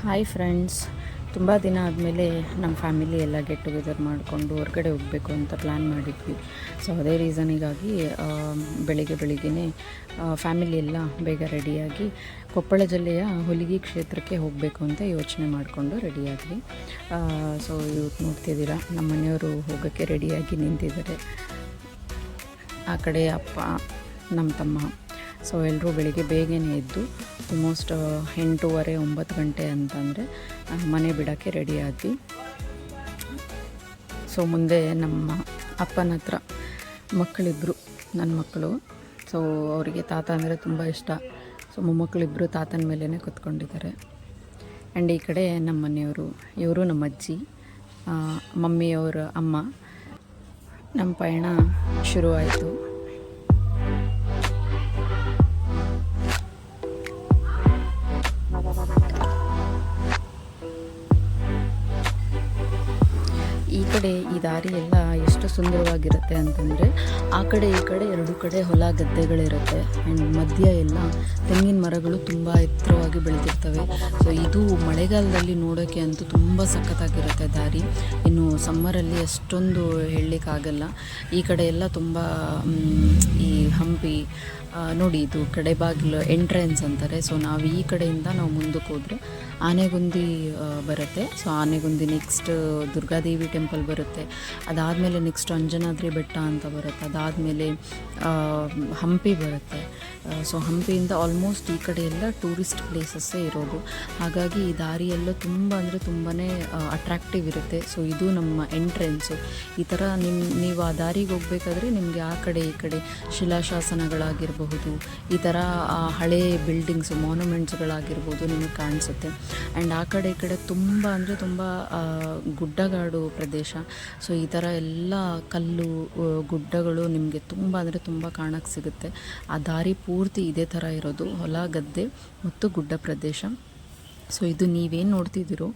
Hi friends ತುಂಬ ದಿನ ಆದಮೇಲೆ ನಮ್ಮ ಫ್ಯಾಮಿಲಿ ಎಲ್ಲ ಗೆಟ್ ಟುಗೆದರ್ ಮಾಡಿಕೊಂಡು ಹೊರಗಡೆ ಹೋಗಬೇಕು ಅಂತ ಪ್ಲ್ಯಾನ್ ಮಾಡಿದ್ವಿ. ಸೊ ಅದೇ ರೀಸನಿಗಾಗಿ ಬೆಳಿಗ್ಗೆ ಬೆಳಿಗ್ಗೆ ಫ್ಯಾಮಿಲಿ ಎಲ್ಲ ಬೇಗ ರೆಡಿಯಾಗಿ ಕೊಪ್ಪಳ ಜಿಲ್ಲೆಯ ಹುಲಿಗಿ ಕ್ಷೇತ್ರಕ್ಕೆ ಹೋಗಬೇಕು ಅಂತ ಯೋಚನೆ ಮಾಡಿಕೊಂಡು ರೆಡಿಯಾದ್ವಿ ಸೊ ಇವತ್ತು ನೋಡ್ತಿದ್ದೀರಾ ನಮ್ಮ ಮನೆಯವರು ಹೋಗೋಕ್ಕೆ ರೆಡಿಯಾಗಿ ನಿಂತಿದ್ದಾರೆ. ಆ ಕಡೆ ಅಪ್ಪ ನಮ್ಮ ತಮ್ಮ. ಸೊ ಎಲ್ಲರೂ ಬೆಳಿಗ್ಗೆ ಬೇಗನೆ ಎದ್ದು ಆಲ್ಮೋಸ್ಟ್ ಎಂಟೂವರೆ, ಒಂಬತ್ತು ಗಂಟೆ ಅಂತಂದರೆ ಮನೆ ಬಿಡೋಕ್ಕೆ ರೆಡಿ ಆದ್ವಿ. ಸೊ ಮುಂದೆ ನಮ್ಮ ಅಪ್ಪನ ಹತ್ರ ಮಕ್ಕಳಿಬ್ಬರು ನನ್ನ ಮಕ್ಕಳು. ಸೊ ಅವರಿಗೆ ತಾತ ಅಂದರೆ ತುಂಬ ಇಷ್ಟ. ಸೊ ಮೊಮ್ಮಕ್ಕಳಿಬ್ಬರು ತಾತನ ಮೇಲೇ ಕೂತ್ಕೊಂಡಿದ್ದಾರೆ. ಆ್ಯಂಡ್ ಈ ಕಡೆ ನಮ್ಮ ಮನೆಯವರು, ಇವರು ನಮ್ಮ ಅಜ್ಜಿ ಮಮ್ಮಿಯವರ ಅಮ್ಮ. ನಮ್ಮ ಪಯಣ ಶುರುವಾಯಿತು. ಕಡೆ ಈ ದಾರಿ ಎಲ್ಲ ಎಷ್ಟು ಸುಂದರವಾಗಿರುತ್ತೆ ಅಂತಂದರೆ ಆ ಕಡೆ ಈ ಕಡೆ ಎರಡು ಕಡೆ ಹೊಲ ಗದ್ದೆಗಳಿರುತ್ತೆ. ಆ್ಯಂಡ್ ಮಧ್ಯ ಎಲ್ಲ ತೆಂಗಿನ ಮರಗಳು ತುಂಬ ಎತ್ತರವಾಗಿ ಬೆಳೆದಿರ್ತವೆ. ಸೊ ಇದು ಮಳೆಗಾಲದಲ್ಲಿ ನೋಡೋಕ್ಕೆ ಅಂತೂ ತುಂಬ ಸಖತ್ತಾಗಿರುತ್ತೆ ದಾರಿ. ಇನ್ನು ಸಮ್ಮರಲ್ಲಿ ಅಷ್ಟೊಂದು ಹೇಳಲಿಕ್ಕಾಗಲ್ಲ. ಈ ಕಡೆ ಎಲ್ಲ ತುಂಬ ಈ ಹಂಪಿ ನೋಡಿ ಇದು ಕಡೆ ಬಾಗಿಲು ಎಂಟ್ರೆನ್ಸ್ ಅಂತಾರೆ. ಸೊ ನಾವು ಈ ಕಡೆಯಿಂದ ನಾವು ಮುಂದಕ್ಕೆ ಹೋದರೆ ಆನೆಗುಂದಿ ಬರುತ್ತೆ. So Anegundi next Durgadevi temple ಬರುತ್ತೆ. ಅದಾದಮೇಲೆ ನೆಕ್ಸ್ಟ್ ಅಂಜನಾದ್ರಿ ಬೆಟ್ಟ ಅಂತ ಬರುತ್ತೆ. ಅದಾದಮೇಲೆ ಹಂಪಿ ಬರುತ್ತೆ. ಸೊ ಹಂಪಿಯಿಂದ ಆಲ್ಮೋಸ್ಟ್ ಈ ಕಡೆ ಎಲ್ಲ ಟೂರಿಸ್ಟ್ ಪ್ಲೇಸಸ್ಸೇ ಇರೋದು. ಹಾಗಾಗಿ ಈ ದಾರಿಯೆಲ್ಲ ತುಂಬ ಅಂದರೆ ತುಂಬಾ ಅಟ್ರಾಕ್ಟಿವ್ ಇರುತ್ತೆ. ಸೊ ಇದು ನಮ್ಮ ಎಂಟ್ರೆನ್ಸು ಈ ಥರ ನಿಮ್ಮ ನೀವು ಆ ದಾರಿಗೆ ಹೋಗ್ಬೇಕಾದ್ರೆ ನಿಮಗೆ ಆ ಕಡೆ ಈ ಕಡೆ ಶಿಲಾಶಾಸನಗಳಾಗಿರಬಹುದು. ಈ ಥರ ಹಳೆ ಬಿಲ್ಡಿಂಗ್ಸು ಮಾನ್ಯುಮೆಂಟ್ಸ್ಗಳಾಗಿರ್ಬೋದು ನಿಮಗೆ ಕಾಣಿಸುತ್ತೆ. ಆ್ಯಂಡ್ ಆ ಕಡೆ ಈ ಕಡೆ ತುಂಬ ಅಂದರೆ ತುಂಬ ಗುಡ್ಡಗಾಡು ಪ್ರದೇಶ. ಸೊ ಈ ಥರ ಎಲ್ಲ ಕಲ್ಲು ಗುಡ್ಡಗಳು ನಿಮಗೆ ತುಂಬ ಅಂದರೆ ತುಂಬ ಕಾಣಕ್ಕೆ ಸಿಗುತ್ತೆ. ಆ ದಾರಿ ಪೂರ್ತಿ ಇದೇ ಥರ ಇರೋದು ಹೊಲ ಗದ್ದೆ ಮತ್ತು ಗುಡ್ಡ ಪ್ರದೇಶ. ಸೊ ಇದು ನೀವೇನು ನೋಡ್ತಿದ್ದೀರೋ,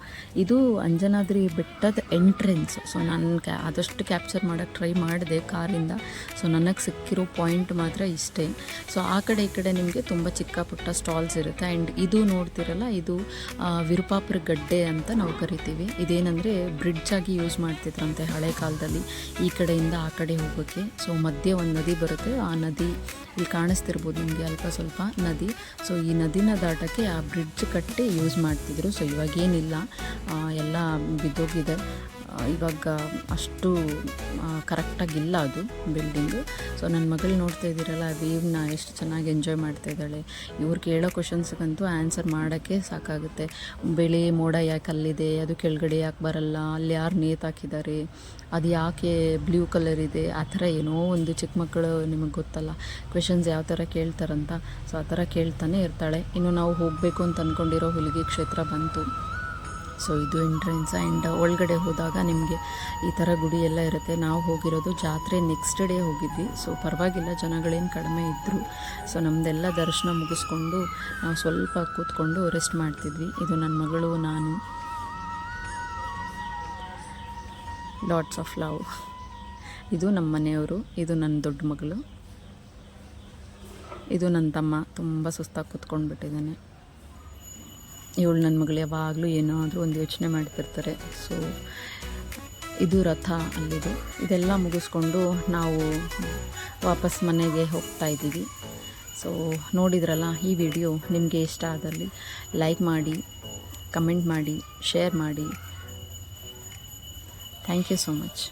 ಇದು ಅಂಜನಾದ್ರಿ ಬೆಟ್ಟದ ಎಂಟ್ರೆನ್ಸ್ ಸೊ ನಾನು ಕ್ಯಾ, ಆದಷ್ಟು ಕ್ಯಾಪ್ಚರ್ ಮಾಡೋಕ್ಕೆ ಟ್ರೈ ಮಾಡಿದೆ ಕಾರಿಂದ. ಸೊ ನನಗೆ ಸಿಕ್ಕಿರೋ ಪಾಯಿಂಟ್ ಮಾತ್ರ ಇಷ್ಟೇ. ಸೊ ಆ ಕಡೆ ಈ ಕಡೆ ನಿಮಗೆ ತುಂಬ ಚಿಕ್ಕ ಪುಟ್ಟ ಸ್ಟಾಲ್ಸ್ ಇರುತ್ತೆ. ಆ್ಯಂಡ್ ಇದು ನೋಡ್ತಿರಲ್ಲ, ಇದು ವಿರುಪಾಪುರ ಗಡ್ಡೆ ಅಂತ ನಾವು ಕರಿತೀವಿ. ಇದೇನೆಂದರೆ ಬ್ರಿಡ್ಜ್ ಆಗಿ ಯೂಸ್ ಮಾಡ್ತಿದ್ರಂತೆ ಹಳೆ ಕಾಲದಲ್ಲಿ, ಈ ಕಡೆಯಿಂದ ಆ ಕಡೆ ಹೋಗೋಕ್ಕೆ ಸೊ ಮಧ್ಯೆ ಒಂದು ನದಿ ಬರುತ್ತೆ. ಆ ನದಿ ಇಲ್ಲಿ ಕಾಣಿಸ್ತಿರ್ಬೋದು ನಿಮಗೆ ಅಲ್ಪ ಸ್ವಲ್ಪ ನದಿ. ಸೊ ಈ ನದಿನ ದಾಟಕ್ಕೆ ಆ ಬ್ರಿಡ್ಜ್ ಕಟ್ಟಿ ಯೂಸ್ ಮಾಡ್ತಿದ್ರು. ಸೊ ಇವಾಗೇನಿಲ್ಲ. ಎಲ್ಲ ಬಿದ್ದೋಗಿದೆ. ಇವಾಗ ಅಷ್ಟು ಕರೆಕ್ಟಾಗಿಲ್ಲ ಅದು ಬಿಲ್ಡಿಂಗು ಸೊ ನನ್ನ ಮಗಳು ನೋಡ್ತಾ ಇದ್ದೀರಲ್ಲ ವೇವ್ನ ಎಷ್ಟು ಚೆನ್ನಾಗಿ ಎಂಜಾಯ್ ಮಾಡ್ತಾ ಇದ್ದಾಳೆ. ಇವ್ರು ಕೇಳೋ ಕ್ವಶನ್ಸ್ಗಂತೂ ಆನ್ಸರ್ ಮಾಡೋಕ್ಕೆ ಸಾಕಾಗುತ್ತೆ. ಬೆಳೆ ಮೋಡ ಯಾಕೆ ಅಲ್ಲಿದೆ? ಅದು ಕೆಳಗಡೆ ಯಾಕೆ ಬರಲ್ಲ? ಅಲ್ಲಿ ಯಾರು ನೇತಾಕಿದ್ದಾರೆ ಅದು ಯಾಕೆ ಬ್ಲೂ ಕಲರ್ ಇದೆ? ಆ ಥರ ಏನೋ ಒಂದು ಚಿಕ್ಕ ಮಕ್ಕಳು ನಿಮಗೆ ಗೊತ್ತಲ್ಲ. ಕ್ವೆಶನ್ಸ್ ಯಾವ ಥರ ಕೇಳ್ತಾರಂತ. ಸೊ ಆ ಥರ ಕೇಳ್ತಾನೆ ಇರ್ತಾಳೆ. ಇನ್ನು ನಾವು ಹೋಗಬೇಕು ಅಂತ ಅಂದ್ಕೊಂಡಿರೋ ಹುಲಿಗೆ ಕ್ಷೇತ್ರ ಬಂತು. ಸೊ ಇದು ಎಂಟ್ರೆನ್ಸ್ ಆ್ಯಂಡ್ ಒಳಗಡೆ ಹೋದಾಗ ನಿಮಗೆ ಈ ಥರ ಗುಡಿ ಎಲ್ಲ ಇರುತ್ತೆ. ನಾವು ಹೋಗಿರೋದು ಜಾತ್ರೆ ನೆಕ್ಸ್ಟ್ ಡೇ ಹೋಗಿದ್ವಿ. ಸೊ ಪರವಾಗಿಲ್ಲ, ಜನಗಳೇನು ಕಡಿಮೆ ಇದ್ದರು ಸೊ ನಮ್ಮದೆಲ್ಲ ದರ್ಶನ ಮುಗಿಸ್ಕೊಂಡು ನಾವು ಸ್ವಲ್ಪ ಕೂತ್ಕೊಂಡು ರೆಸ್ಟ್ ಮಾಡ್ತಿದ್ವಿ. ಇದು ನನ್ನ ಮಗಳು, ನಾನು. ಲಾಟ್ಸ್ ಆಫ್ ಲವ್ ಇದು ನಮ್ಮ ಮನೆಯವರು, ಇದು ನನ್ನ ದೊಡ್ಡ ಮಗಳು. ಇದು ನನ್ನ ತಮ್ಮ, ತುಂಬ ಸುಸ್ತಾಗಿ ಕೂತ್ಕೊಂಡ್ಬಿಟ್ಟಿದ್ದಾನೆ. ಇವಳು ನನ್ನ ಮಗಳು ಯಾವಾಗಲೂ ಏನಾದರೂ ಒಂದು ಯೋಚನೆ ಮಾಡ್ತಿರ್ತಾರೆ. ಸೊ ಇದು ರಥ ಅಲ್ಲಿದು. ಇದೆಲ್ಲ ಮುಗಿಸ್ಕೊಂಡು ನಾವು ವಾಪಸ್ ಮನೆಗೆ ಹೋಗ್ತಾ ಇದ್ದೀವಿ. ಸೊ ನೋಡಿದ್ರಲ್ಲ, ಈ ವಿಡಿಯೋ ನಿಮಗೆ ಇಷ್ಟ ಆದಲ್ಲಿ ಲೈಕ್ ಮಾಡಿ ಕಮೆಂಟ್ ಮಾಡಿ ಶೇರ್ ಮಾಡಿ. Thank you so much